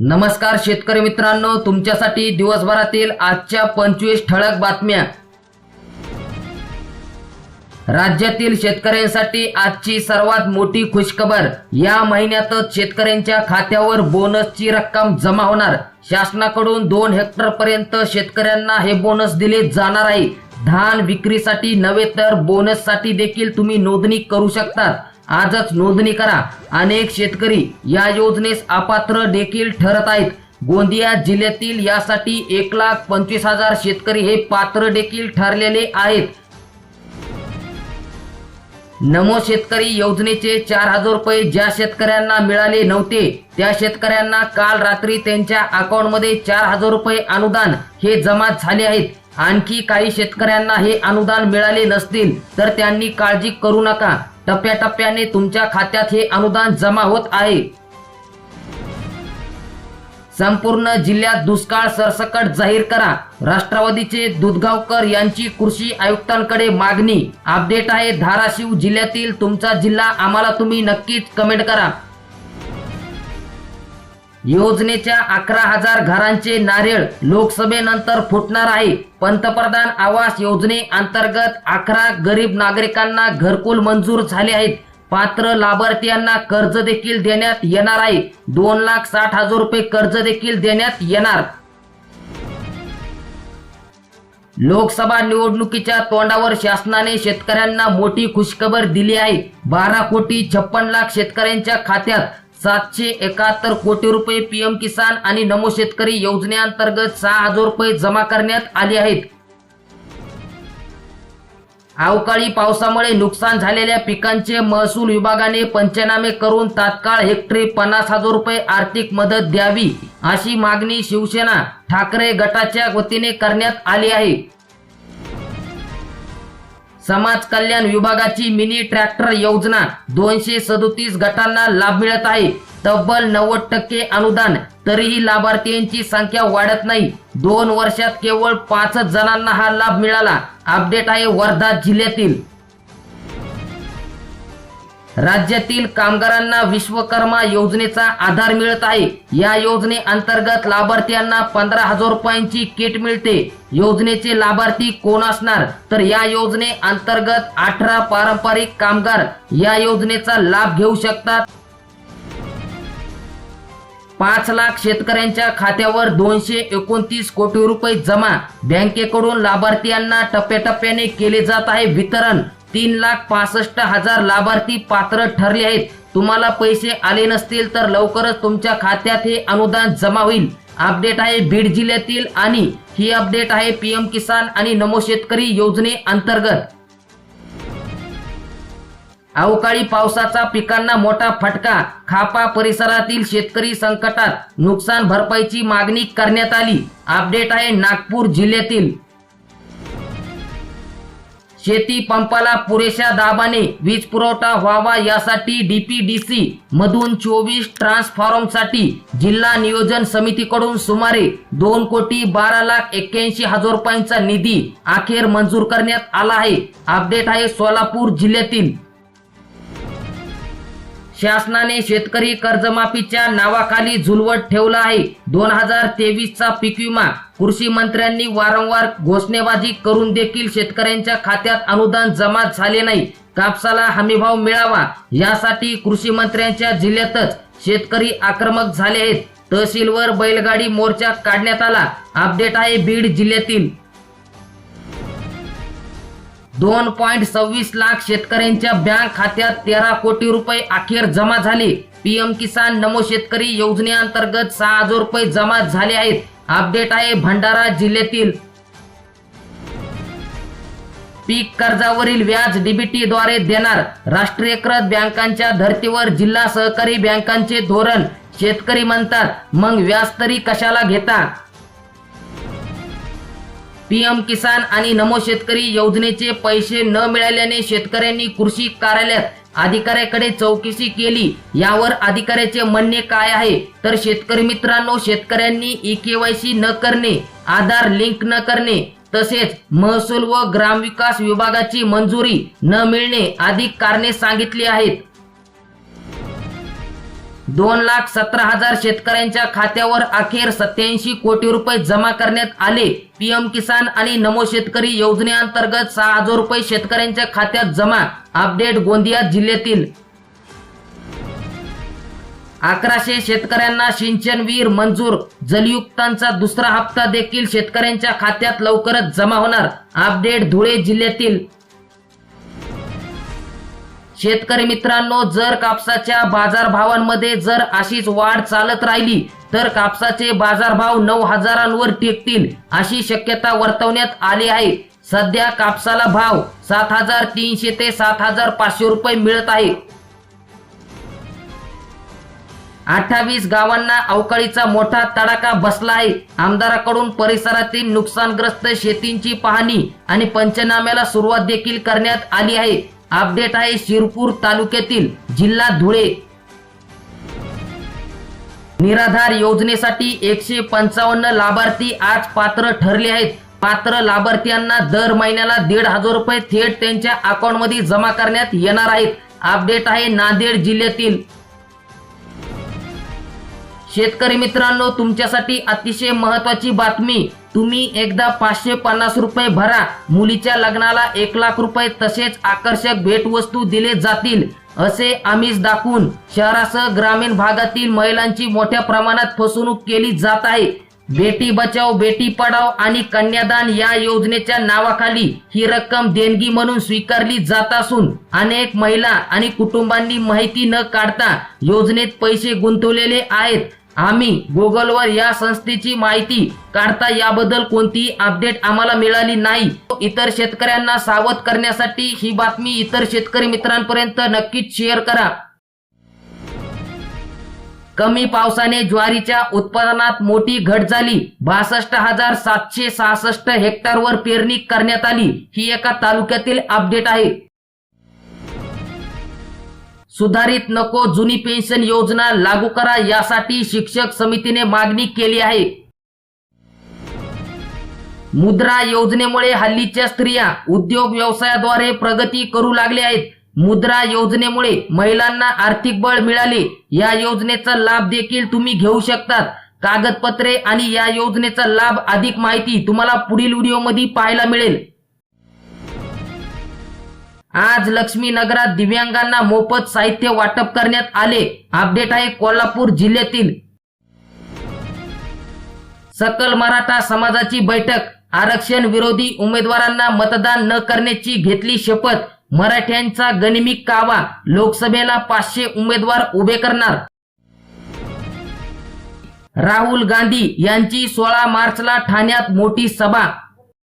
नमस्कार शेतकरी मित्रांनो तुमच्यासाठी दिवसभरातील आजच्या पंचवीस ठळक बातम्या. राज्यातील शेतकऱ्यांसाठी आजची सर्वात मोठी खुशखबर या महिन्यातच शेतकऱ्यांच्या खात्यावर बोनसची रक्कम जमा होणार. शासनाकडून दोन हेक्टर पर्यंत शेतकऱ्यांना हे बोनस दिले जाणार आहे. धान विक्रीसाठी नव्हे तर बोनससाठी देखील तुम्ही नोंदणी करू शकतात. आजच नोंदणी करा. अनेक शेतकरी या योजनेस अपात्र देखील ठरत आहेत. गोंदिया जिल्ह्यातील यासाठी एक लाख पंचवीस हजार शेतकरी हे पात्र देखील ठरलेले आहेत. नमो शेतकरी योजनेचे चार हजार रुपये ज्या शेतकऱ्यांना मिळाले नव्हते त्या शेतकऱ्यांना काल रात्री त्यांच्या अकाउंटमध्ये चार हजार रुपये अनुदान हे जमा झाले आहेत. आणखी काही शेतकऱ्यांना हे अनुदान मिळाले नसतील तर त्यांनी काळजी करू नका. टप्प्याटप्प्याने तुमच्या खात्यात हे अनुदान जमा होत आहे. संपूर्ण जिल्ह्यात दुष्काळ सरसकट जाहीर करा. राष्ट्रवादीचे दुधगावकर यांची कृषी आयुक्तांकडे मागणी. अपडेट आहे धाराशिव जिल्ह्यातील तुमचा जिल्हा. आम्हाला तुम्ही नक्कीच कमेंट करा. योजनेच्या अकरा हजार घरांचे नारळ लोकसभेनंतर फुटणार आहे. पंतप्रधान आवास योजने अंतर्गत अकरा गरीब नागरिकांना घरकुल मंजूर झाले आहेत. पात्र लाभार्थ्यांना कर्ज देखील देण्यात येणार आहे. दोन लाख साठ हजार रुपये कर्ज देखील देण्यात येणार. लोकसभा निवडणुकीच्या तोंडावर शासनाने शेतकऱ्यांना मोठी खुशखबर दिली आहे. बारा कोटी छप्पन लाख शेतकऱ्यांच्या खात्यात सातशे एकाहत्तर कोटी रुपये पीएम किसान आणि नमो शेतकरी योजनेअंतर्गत सहा हजार रुपये जमा करण्यात आले आहेत. अवकाळी पावसामुळे नुकसान झालेल्या पिकांचे महसूल विभागाने पंचनामे करून तात्काळ हेक्टरी पन्नास हजार रुपये आर्थिक मदत द्यावी अशी मागणी शिवसेना ठाकरे गटाच्या वतीने करण्यात आली आहे. समाज कल्याण विभागाची मिनी ट्रॅक्टर योजना दोनशे सदोतीस गटांना लाभ मिळत आहे. तब्बल नव्वद टक्के अनुदान. तरीही लाभार्थींची संख्या वाढत नाही. दोन वर्षात केवळ पाचच जणांना हा लाभ मिळाला. अपडेट आहे वर्धा जिल्ह्यातील. राज्यातील कामगारांना विश्वकर्मा योजनेचा आधार मिळत आहे. या योजने अंतर्गत लाभार्थ्यांना पंधरा हजार रुपयांची किट मिळते. योजनेचे लाभार्थी कोण असणार? तर या योजने अंतर्गत अठरा पारंपरिक कामगार या योजनेचा लाभ घेऊ शकतात. पाच लाख शेतकऱ्यांच्या खात्यावर दोनशे एकोणतीस कोटी रुपये जमा बँकेकडून लाभार्थ्यांना टप्प्याटप्प्याने केले जात आहे वितरण. तीन लाख पासष्ट हजार लाभार्थी पात्र ठरले आहेत. तुम्हाला पैसे आले नसतील तर लवकरच तुमच्या खात्यात हे अनुदान जमा होईल. अपडेट आहे बीड जिल्ह्यातील आणि ही अपडेट आहे पीएम किसान आणि नमो शेतकरी योजने अंतर्गत. अवकाळी पावसाचा पिकांना मोठा फटका खापा परिसरातील शेतकरी संकटात नुकसान भरपाईची मागणी करण्यात आली. अपडेट आहे नागपूर जिल्ह्यातील. शेती पंपाला पुरेशा दाबाने वीज पुरवठा व्हावा यासाठी डीपीडीसी मधून चोवीस ट्रान्सफॉर्मसाठी जिल्हा नियोजन समितीकडून सुमारे दोन कोटी बारा लाख एक्क्याऐंशी हजार रुपयांचा निधी अखेर मंजूर करण्यात आला आहे. अपडेट आहे सोलापूर जिल्ह्यातील शासनाने शेतकरी कर्जमाफीच्या नावाखाली झुलवत ठेवला आहे. दोन हजार तेवीसचा पीक विमा. कृषी मंत्र्यांनी वारंवार घोषणेबाजी करून देखील शेतकऱ्यांच्या खात्यात अनुदान जमा झाले नाही. कापसाला हमीभाव मिळावा यासाठी कृषी मंत्र्यांच्या जिल्ह्यातच शेतकरी आक्रमक झाले आहेत. तहसीलवर बैलगाडी मोर्चा काढण्यात आला. अपडेट आहे बीड जिल्ह्यातील दोन पॉइंट सव्वीस लाख शेतकऱ्यांच्या बँक खात्यात तेरा कोटी रुपये अखेर जमा झाले. पीएम किसान नमो शेतकरी योजनेअंतर्गत सहा हजार रुपये जमा झाले आहेत. अपडेट आहे भंडारा जिल्ह्यातील. पीक कर्जावरील व्याज डीबीटी द्वारे देणार राष्ट्रीयकृत बँकांच्या धर्तीवर जिल्हा सहकारी बँकांचे धोरण. शेतकरी म्हणतात मग व्याज तरी कशाला घेता? पीएम किसान आणि नमो शेतकरी योजनेचे पैसे न मिळाल्याने शेतकऱ्यांनी कृषी कार्यालयात अधिकाऱ्याकडे चौकशी केली. यावर अधिकाऱ्याचे म्हणणे काय आहे? तर शेतकरी मित्रांनो शेतकऱ्यांनी ई केवायसी न करणे आधार लिंक न करणे तसेच महसूल व ग्रामविकास विभागाची मंजुरी न मिळणे आदी कारणे सांगितली आहेत. दोन लाख सतरा हजार शेतकऱ्यांच्या खात्यावर अखेर सत्याऐंशी कोटी रुपये जमा करण्यात आले. पीएम किसान आणि नमो शेतकरी योजनेअंतर्गत सहा हजार रुपये शेतकऱ्यांच्या खात्यात जमा. अपडेट गोंदिया जिल्ह्यातील. अकराशे शेतकऱ्यांना सिंचनवीर मंजूर. जलयुक्तांचा दुसरा हप्ता देखील शेतकऱ्यांच्या खात्यात लवकरच जमा होणार. अपडेट धुळे जिल्ह्यातील. शेतकरी मित्रांनो जर कापसाच्या बाजारभावांमध्ये जर अशीच वाढ चालत राहिली तर कापसाचे बाजारभाव नऊ हजारांवर टेकतील अशी शक्यता वर्तवण्यात आली आहे. सध्या कापसाला भाव सात हजार तीनशे ते सात हजार पाचशे रुपये मिळत आहे. अठ्ठावीस गावांना अवकाळीचा मोठा तडाखा बसला आहे. आमदाराकडून परिसरातील नुकसानग्रस्त शेतींची पाहणी आणि पंचनाम्याला सुरुवात देखील करण्यात आली आहे. अपडेट आहे शिरपूर तालुक्यातील जिल्हा धुळे. निराधार योजनेसाठी एकशे पंचावन्न लाभार्थी आज पात्र ठरले आहेत. पात्र लाभार्थ्यांना दर महिन्याला दीड हजार रुपये थेट त्यांच्या अकाउंटमध्ये जमा करण्यात येणार आहेत. अपडेट आहे नांदेड जिल्ह्यातील. शेतकरी मित्रांनो तुमच्यासाठी अतिशय महत्वाची बातमी. तुम्ही एकदा पाचशे पन्नास रुपये भरा. मुलीच्या लग्नाला एक लाख रुपये तसेच आकर्षक भेटवस्तू दिले जातील असे आमिष दाखवून शहरासह ग्रामीण भागातील महिलांची मोठ्या प्रमाणात फसवणूक केली जात आहे. बेटी बचाव बेटी पढाव आणि कन्यादान या योजनेच्या नावाखाली ही रक्कम देणगी म्हणून स्वीकारली जात असून अनेक महिला आणि कुटुंबांनी माहिती न काढता योजनेत पैसे गुंतवलेले आहेत. आम्ही गुगलवर या संस्थेची माहिती काढता याबद्दल कोणतीही अपडेट आम्हाला मिळाली नाही. इतर शेतकऱ्यांना सावध करण्यासाठी ही बातमी इतर शेतकरी मित्रांपर्यंत नक्कीच शेअर करा. कमी पावसाने ज्वारीच्या उत्पादनात मोठी घट झाली. बासष्ट हजार सातशे सहासष्ट हेक्टरवर पेरणी करण्यात आली. ही एका तालुक्यातील अपडेट आहे. सुधारित नको जुनी पेन्शन योजना लागू करा यासाठी शिक्षक समितीने मागणी केली आहे. मुद्रा योजनेमुळे हल्लीच्या स्त्रिया उद्योग व्यवसायाद्वारे प्रगती करू लागले आहेत. मुद्रा योजनेमुळे महिलांना आर्थिक बळ मिळाले. या योजनेचा लाभ देखील तुम्ही घेऊ शकतात. कागदपत्रे आणि या योजनेचा लाभ अधिक माहिती तुम्हाला पुढील व्हिडिओमध्ये पाहायला मिळेल. आज लक्ष्मी नगरात दिव्यांगांना मोफत साहित्य वाटप करण्यात आले. अपडेट आहे कोल्हापूर जिल्ह्यातील. सकल मराठा समाजाची बैठक. आरक्षण विरोधी उमेदवारांना मतदान न करण्याची घेतली शपथ. मराठ्यांचा गनिमिक कावा. लोकसभेला पाचशे उमेदवार उभे करणार. राहुल गांधी यांची सोळा मार्चला ठाण्यात मोठी सभा.